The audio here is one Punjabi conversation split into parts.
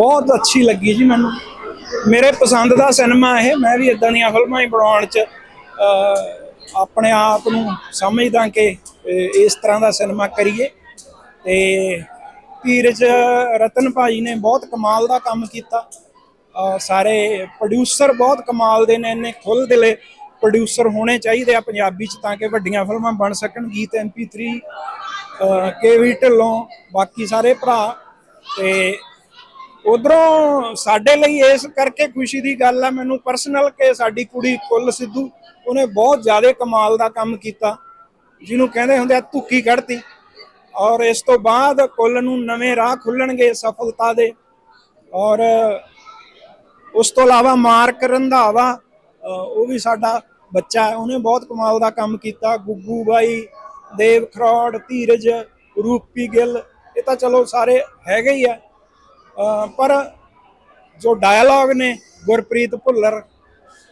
ਬਹੁਤ ਅੱਛੀ ਲੱਗੀ ਜੀ ਮੈਨੂੰ। ਮੇਰੇ ਪਸੰਦ ਦਾ ਸਿਨੇਮਾ ਇਹ ਮੈਂ ਵੀ ਇਦਾਂ ਦੀਆਂ ਫਿਲਮਾਂ ਹੀ ਬਣਾਉਣ 'ਚ ਆਪਣੇ ਆਪ ਨੂੰ ਸਮਝਦਾ ਕਿ ਇਸ ਤਰ੍ਹਾਂ ਦਾ ਸਿਨੇਮਾ ਕਰੀਏ। ਤੇ ਧੀਰਜ ਰਤਨ ਭਾਈ ਨੇ ਬਹੁਤ ਕਮਾਲ ਦਾ ਕੰਮ ਕੀਤਾ। ਅਹ, ਸਾਰੇ ਪ੍ਰੋਡਿਊਸਰ ਬਹੁਤ ਕਮਾਲ ਦੇ ਨੇ ਇੰਨੇ ਖੁੱਲ੍ਹ ਦਿਲੇ ਪ੍ਰੋਡਿਊਸਰ ਹੋਣੇ ਚਾਹੀਦੇ ਆ ਪੰਜਾਬੀ 'ਚ ਤਾਂ ਕਿ ਵੱਡੀਆਂ ਫਿਲਮਾਂ ਬਣ ਸਕਣ। ਗੀਤ MP3 ਕੇਵੀ ਢਿੱਲੋਂ ਬਾਕੀ ਸਾਰੇ ਭਰਾ। ਤੇ ਉਧਰੋਂ ਸਾਡੇ ਲਈ ਇਸ ਕਰਕੇ ਖੁਸ਼ੀ ਦੀ ਗੱਲ ਆ, ਮੈਨੂੰ ਪਰਸਨਲ ਕਿ ਸਾਡੀ ਕੁੜੀ ਕੁੱਲ ਸਿੱਧੂ, ਉਹਨੇ ਬਹੁਤ ਜ਼ਿਆਦਾ ਕਮਾਲ ਦਾ ਕੰਮ ਕੀਤਾ, ਜਿਹਨੂੰ ਕਹਿੰਦੇ ਹੁੰਦੇ ਆ ਧੁੱਕੀ ਕੱਢਤੀ। ਔਰ ਇਸ ਤੋਂ ਬਾਅਦ ਕੁੱਲ ਨੂੰ ਨਵੇਂ ਰਾਹ ਖੁੱਲਣਗੇ ਸਫਲਤਾ ਦੇ। ਔਰ ਉਸ ਤੋਂ ਇਲਾਵਾ ਮਾਰਕ ਰੰਧਾਵਾ ਉਹ ਵੀ ਸਾਡਾ ਬੱਚਾ ਉਹਨੇ ਬਹੁਤ ਕਮਾਲ ਦਾ ਕੰਮ ਕੀਤਾ। ਗੁੱਗੂ ਬਾਈ, ਦੇਵ ਖਰੋੜ, ਧੀਰਜ, ਰੂਪੀ ਗਿੱਲ, ਇਹ ਤਾਂ ਚਲੋ ਸਾਰੇ ਹੈਗੇ ਹੀ ਆ। ਪਰ ਜੋ ਡਾਇਲੌਗ ਨੇ ਗੁਰਪ੍ਰੀਤ ਭੁੱਲਰ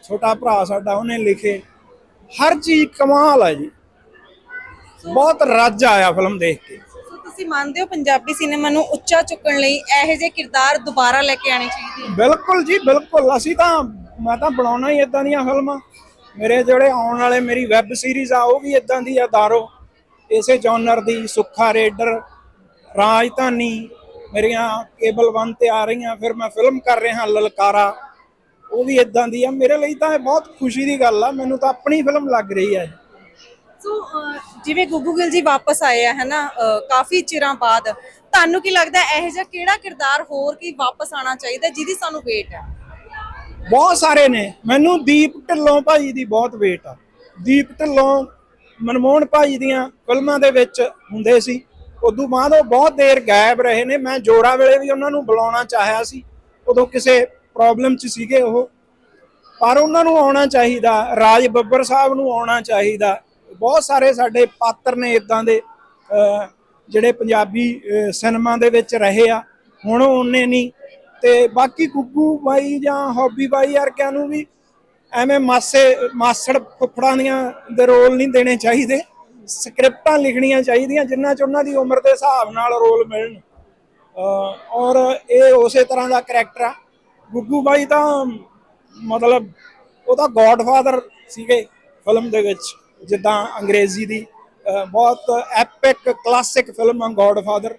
ਛੋਟਾ ਭਰਾ ਸਾਡਾ ਉਹਨੇ ਲਿਖੇ ਹਰ ਚੀਜ਼ ਕਮਾਲ ਹੈ ਜੀ। ਬਹੁਤ ਰੱਜ ਆਇਆ ਫਿਲਮ ਦੇਖ ਕੇ। ਤੁਸੀਂ ਮੰਨਦੇ ਹੋ ਪੰਜਾਬੀ ਸਿਨੇਮਾ ਨੂੰ ਉੱਚਾ ਚੁੱਕਣ ਲਈ ਇਹੋ ਜਿਹੇ ਕਿਰਦਾਰ ਦੁਬਾਰਾ ਲੈ ਕੇ ਆਣੇ ਚਾਹੀਦੇ ਬਿਲਕੁਲ ਜੀ ਬਿਲਕੁਲ। ਅਸੀਂ ਤਾਂ ਮੈਂ ਤਾਂ ਬਣਾਉਣਾ ਹੀ ਇਦਾਂ ਦੀਆਂ ਫਿਲਮਾਂ। ਮੇਰੇ ਜਿਹੜੇ ਆਉਣ ਵਾਲੇ ਮੇਰੀ ਵੈਬ ਸੀਰੀਜ਼ ਆ ਉਹ ਵੀ ਇਦਾਂ ਦੀ ਆ ਦਾਰੋ। ਇਸੇ ਜਨਰ ਦੀ ਸੁੱਖਾ ਰੇਡਰ ਰਾਜਧਾਨੀ ਮੇਰੀਆਂ ਕੇਬਲ 1 ਤੇ ਆ ਰਹੀਆਂ ਫਿਰ ਮੈਂ ਫਿਲਮ ਕਰ ਰਿਹਾ ਲਲਕਾਰਾ। ਉਹ ਵੀ ਇਦਾਂ ਦੀ ਆ। ਮੇਰੇ ਲਈ ਤਾਂ ਇਹ ਬਹੁਤ ਖੁਸ਼ੀ ਦੀ ਗੱਲ ਆ। ਮੈਨੂੰ ਤਾਂ ਆਪਣੀ ਫਿਲਮ ਲੱਗ ਰਹੀ ਹੈ ਸੋ ਜਿਵੇਂ ਗੁੱਗੂ ਗਿੱਲ ਜੀ ਵਾਪਸ ਆਏ ਆ ਹੈਨਾ ਕਾਫੀ ਚਿਰਾਂ ਬਾਅਦ ਤੁਹਾਨੂੰ ਕੀ ਲੱਗਦਾ ਇਹੋ ਜਿਹਾ ਕਿਹੜਾ ਕਿਰਦਾਰ ਹੋਰ ਕੀ ਵਾਪਸ ਆਣਾ ਚਾਹੀਦਾ ਜਿਹਦੀ ਸਾਨੂੰ ਵੇਟ ਹੈ ਬਹੁਤ ਸਾਰੇ ਨੇ। ਮੈਨੂੰ ਦੀਪ ਢਿੱਲੋਂ ਭਾਈ ਦੀ ਬਹੁਤ ਵੇਟ ਆ। ਦੀਪ ਢਿੱਲੋਂ ਮਨਮੋਹਨ ਭਾਈ ਦੀਆਂ ਫਿਲਮਾਂ ਦੇ ਵਿੱਚ ਹੁੰਦੇ ਸੀ। ਉਦੋਂ ਬਾਅਦ ਉਹ ਬਹੁਤ ਦੇਰ ਗਾਇਬ ਰਹੇ ਨੇ। ਮੈਂ ਜੋੜਾ ਵੇਲੇ ਵੀ ਉਹਨਾਂ ਨੂੰ ਬੁਲਾਉਣਾ ਚਾਹਿਆ ਸੀ। ਉਦੋਂ ਕਿਸੇ ਪ੍ਰੋਬਲਮ 'ਚ ਸੀਗੇ ਉਹ। ਪਰ ਉਹਨਾਂ ਨੂੰ ਆਉਣਾ ਚਾਹੀਦਾ, ਰਾਜ ਬੱਬਰ ਸਾਹਿਬ ਨੂੰ ਆਉਣਾ ਚਾਹੀਦਾ। ਬਹੁਤ ਸਾਰੇ ਸਾਡੇ ਪਾਤਰ ਨੇ ਇਦਾਂ ਦੇ ਜਿਹੜੇ ਪੰਜਾਬੀ ਸਿਨੇਮਾ ਦੇ ਵਿੱਚ ਰਹੇ ਆ। ਹੁਣ ਉਹਨੇ ਨਹੀਂ ਤੇ ਬਾਕੀ ਗੁੱਗੂ ਬਾਈ ਜਾਂ ਹੌਬੀ ਬਾਈ ਵਰਗਿਆਂ ਨੂੰ ਵੀ ਐਵੇਂ ਮਾਸੇ, ਮਾਸੜ ਫੁੱਫੜਾਂ ਦੀਆਂ ਦੇ ਰੋਲ ਨਹੀਂ ਦੇਣੇ ਚਾਹੀਦੇ। ਸਕ੍ਰਿਪਟਾਂ ਲਿਖਣੀਆਂ ਚਾਹੀਦੀਆਂ, ਜਿੰਨਾ ਚ ਉਹਨਾਂ ਦੀ ਉਮਰ ਦੇ ਹਿਸਾਬ ਨਾਲ ਰੋਲ ਮਿਲਣ। ਔਰ ਇਹ ਉਸੇ ਤਰ੍ਹਾਂ ਦਾ ਕਰੈਕਟਰ ਆ। ਗੁੱਗੂ ਬਾਈ ਤਾਂ ਮਤਲਬ ਉਹ ਤਾਂ ਗੋਡਫਾਦਰ ਸੀਗੇ ਫਿਲਮ ਦੇ ਵਿੱਚ, ਜਿੱਦਾਂ ਅੰਗਰੇਜ਼ੀ ਦੀ। ਬਹੁਤ ਐਪਿਕ ਕਲਾਸਿਕ ਫਿਲਮ ਆ ਗੋਡਫਾਦਰ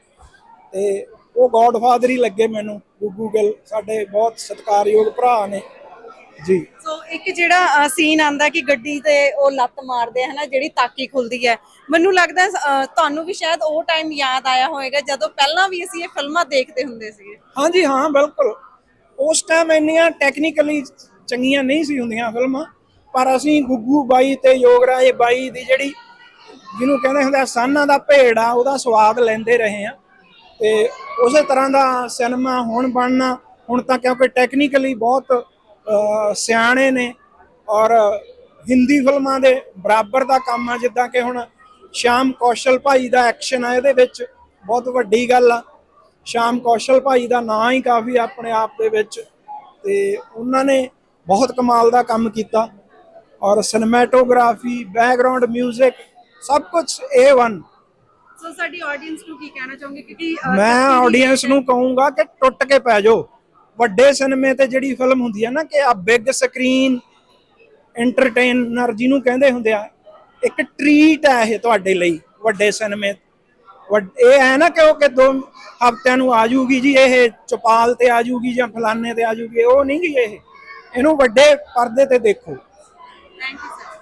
ਤੇ ਉਹ ਗੋਡਫਾਦਰ ਹੀ ਲੱਗੇ ਮੈਨੂੰ, ਗੁੱਗੂ ਗਿੱਲ, ਸਾਡੇ ਬਹੁਤ ਸਤਿਕਾਰਯੋਗ ਭਰਾ ਨੇ। ਜੀ। ਸੋ ਇੱਕ ਜਿਹੜਾ ਸੀਨ ਆਂਦਾ ਕਿ ਗੱਡੀ ਤੇ ਉਹ ਲੱਤ ਮਾਰਦੇ ਹਨਾ ਜਿਹੜੀ ਤਾਕੀ ਖੁੱਲਦੀ ਹੈ। ਮੈਨੂੰ ਲੱਗਦਾ ਤੁਹਾਨੂੰ ਵੀ ਸ਼ਾਇਦ ਉਹ ਟਾਈਮ ਯਾਦ ਆਇਆ ਹੋਵੇਗਾ ਜਦੋਂ ਪਹਿਲਾਂ ਵੀ ਅਸੀਂ ਇਹ ਫਿਲਮਾਂ ਦੇਖਦੇ ਹੁੰਦੇ ਸੀਗੇ। ਹਾਂਜੀ ਹਾਂ ਬਿਲਕੁਲ। ਉਸ ਟਾਈਮ ਇੰਨੀਆਂ ਟੈਕਨੀਕਲੀ ਚੰਗੀਆਂ ਨਹੀਂ ਸੀ ਹੁੰਦੀਆਂ ਫਿਲਮਾਂ ਪਰ ਅਸੀਂ ਗੁੱਗੂ ਬਾਈ ਤੇ ਯੋਗਰਾਜ ਬਾਈ ਦੀ ਜਿਹੜੀ ਜਿਹਨੂੰ ਕਹਿੰਦੇ ਹੁੰਦੇ ਆ ਸਾਨਾਂ ਦਾ ਭੇੜ ਆ ਉਹਦਾ ਸਵਾਦ ਲੈਂਦੇ ਰਹੇ ਆ। ਤੇ ਉਸੇ ਤਰ੍ਹਾਂ ਦਾ ਸਿਨੇਮਾ ਹੁਣ ਬਣਨਾ ਹੁਣ ਤਾਂ ਕਿਉਂਕਿ ਟੈਕਨੀਕਲੀ ਬਹੁਤ ਸਿਆਣੇ ਨੇ ਔਰ ਹਿੰਦੀ ਫਿਲਮਾਂ ਦੇ ਬਰਾਬਰ ਦਾ ਕੰਮ ਆ ਜਿੱਦਾਂ ਕਿ ਹੁਣ ਸ਼ਾਮ ਕੌਸ਼ਲ ਭਾਈ ਦਾ ਐਕਸ਼ਨ ਆ ਇਹਦੇ ਵਿੱਚ ਬਹੁਤ ਵੱਡੀ ਗੱਲ ਆ। ਸ਼ਾਮ ਕੌਸ਼ਲ ਭਾਈ ਦਾ ਨਾਂ ਹੀ ਕਾਫੀ ਆਪਣੇ ਆਪ ਦੇ ਵਿੱਚ ਤੇ ਉਹਨਾਂ ਨੇ ਬਹੁਤ ਕਮਾਲ ਦਾ ਕੰਮ ਕੀਤਾ। ਔਰ ਸਿਨੇਮੈਟੋਗ੍ਰਾਫੀ ਬੈਕਗ੍ਰਾਉਂਡ 뮤직 ਸਭ ਕੁਝ A1 ਸੋ ਸਾਡੀ ਆਡੀਅנס ਨੂੰ ਕੀ ਕਹਿਣਾ ਚਾਹੋਗੇ? ਕਿਉਂਕਿ ਮੈਂ ਆਡੀਅנס ਨੂੰ ਕਹੂੰਗਾ ਕਿ ਟੁੱਟ ਕੇ ਪੈ ਜਾਓ। ਵੱਡੇ ਸਿਨੇਮੇ ਤੇ ਜਿਹੜੀ ਫਿਲਮ ਹੁੰਦੀ ਹੈ ਨਾ ਕਿ ਆ ਬਿਗ ਸਕਰੀਨ ਐਂਟਰਟੇਨਰ ਜਿਹਨੂੰ ਕਹਿੰਦੇ ਹੁੰਦੇ ਆ, ਇੱਕ ਟ੍ਰੀਟ ਹੈ ਇਹ ਤੁਹਾਡੇ ਲਈ ਵੱਡੇ ਸਿਨੇਮੇ। ਇਹ ਹੈ ਨਾ ਕਿ ਉਹ ਕਿ ਦੋ ਹਫ਼ਤਿਆਂ ਨੂੰ ਆ ਜੂਗੀ ਜੀ, ਇਹ ਚਪਾਲ ਤੇ ਆ ਜੂਗੀ ਜਾਂ ਫਲਾਣੇ ਤੇ ਆ ਜੂਗੀ ਉਹ ਨਹੀਂ ਜੀ ਇਹ। ਇਹਨੂੰ ਵੱਡੇ ਪਰਦੇ ਤੇ ਦੇਖੋ। Thank you sir